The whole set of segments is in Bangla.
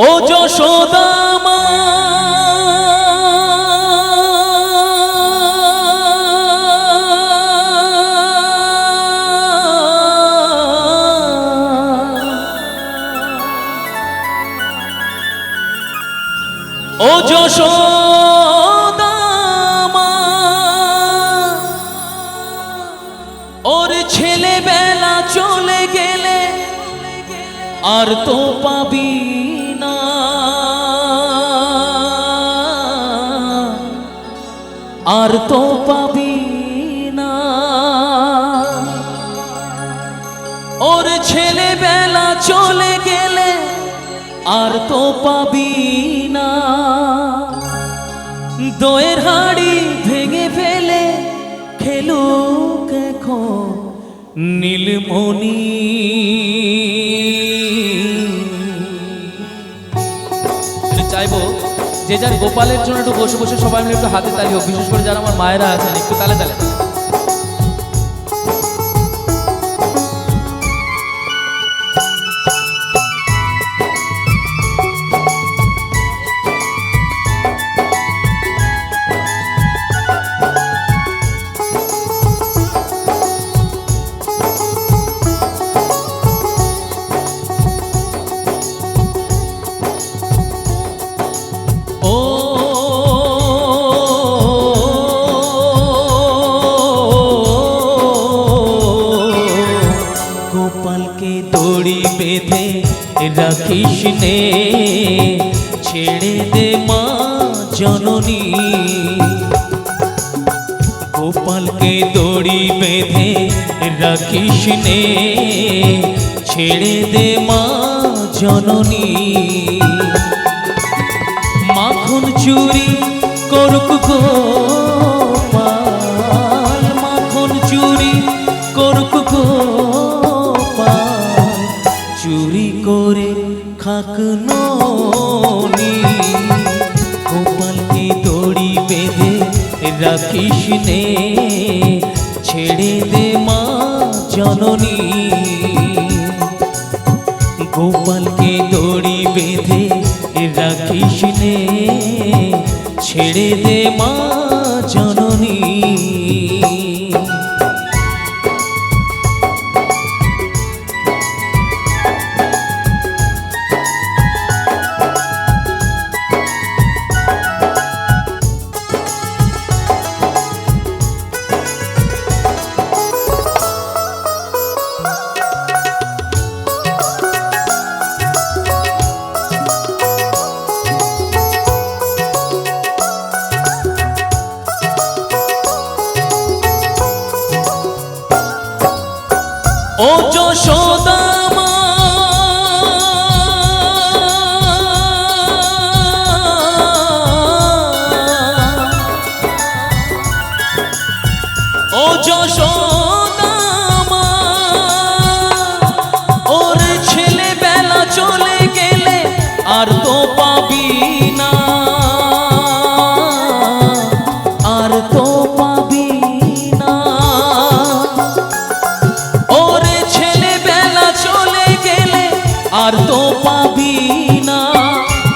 ও যশোদামা ও যশোদামা ওর ছেলেবেলা চলে গেলে আর তো পাবি আর তো পাবি না। ওর ছেলেবেলা চলে গেলে আর তো পাবি না। দোয়ের হাড়ি ভেঙে ফেলে খেলুক এখন নীলমণি। যে যার গোপালের জন্য একটু বসে বসে সবাই মিলে একটু হাতে তালি হোক, বিশেষ করে যারা আমার মায়েরা আছেন, একটু তালে তালে। দড়ি বেঁধে রাখিস নে। ছেড়ে দে মা জননী। গোপালকে দড়ি বেঁধে রাখিস নে। ছেড়ে দে মা জননী। মাখন চুরি করুক গোপাল। মাখন চুরি করুক গোপাল করে খাক ননি। গোপালকে দড়ি বেঁধে রাখিস নে? ছেড়ে দে মা জননী। গোপালকে দড়ি বেঁধে রাখিস নে? ছেড়ে দে মা জননী। ও যশোদামা আর তো পাবি না।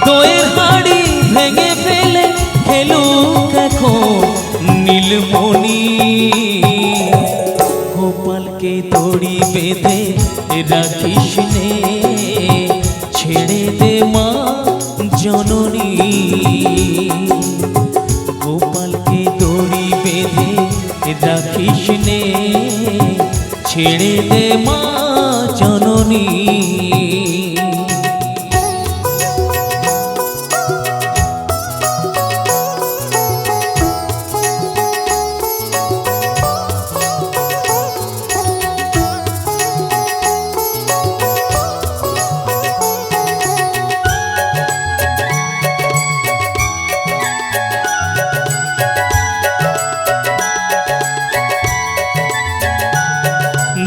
দইয়ের হাড়ি ভেঙে ফেলে খেলুক এখন নীলমণি। গোপালকে দড়ি বেঁধে রাখিস ছেড়ে দে মা জননী। গোপালকে দড়ি বেঁধে রাখিস নে, ছেড়ে দে মা জননী।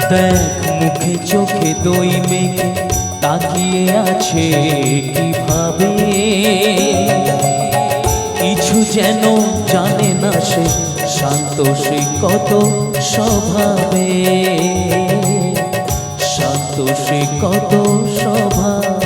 দেখ মুখে চোখে দই মেঘে, তাকিয়ে আছে কীভাবে? কিছু যেন জানে না সে, শান্ত সে কত স্বভাবে? শান্ত সে কত স্বভাবে?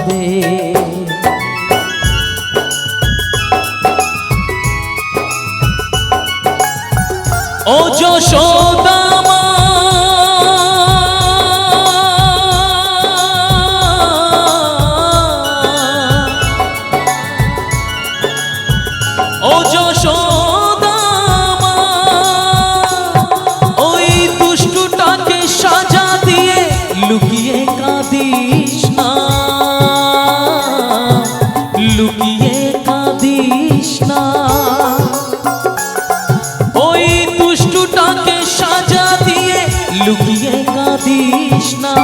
কাঁদিস না।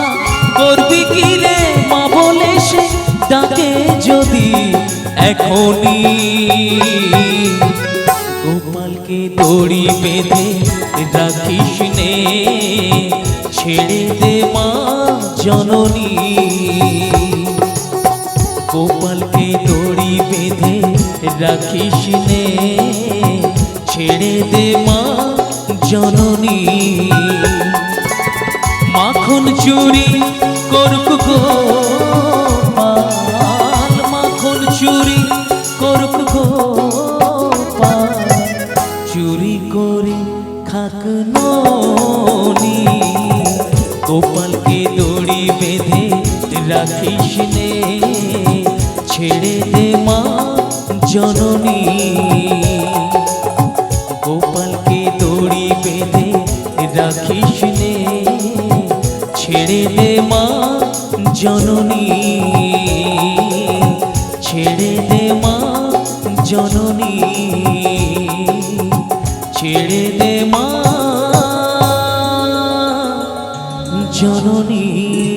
করবি কি রে মা বলে সে ডাকে যদি এখনই। গোপালকে দড়ি বেঁধে রাখিস নে, ছেড়ে দে মা জননী। গোপালকে দড়ি বেঁধে রাখিস নে, ছেড়ে দে মা জননী। মাখন চুরি করুক গোপাল মাখন চুরি করুক গোপাল চুরি করে খাক ননি। গোপালকে দড়ি বেঁধে রাখিস নে। ছেড়ে দে মা জননী। জননী ছেড়ে দে মা জননী।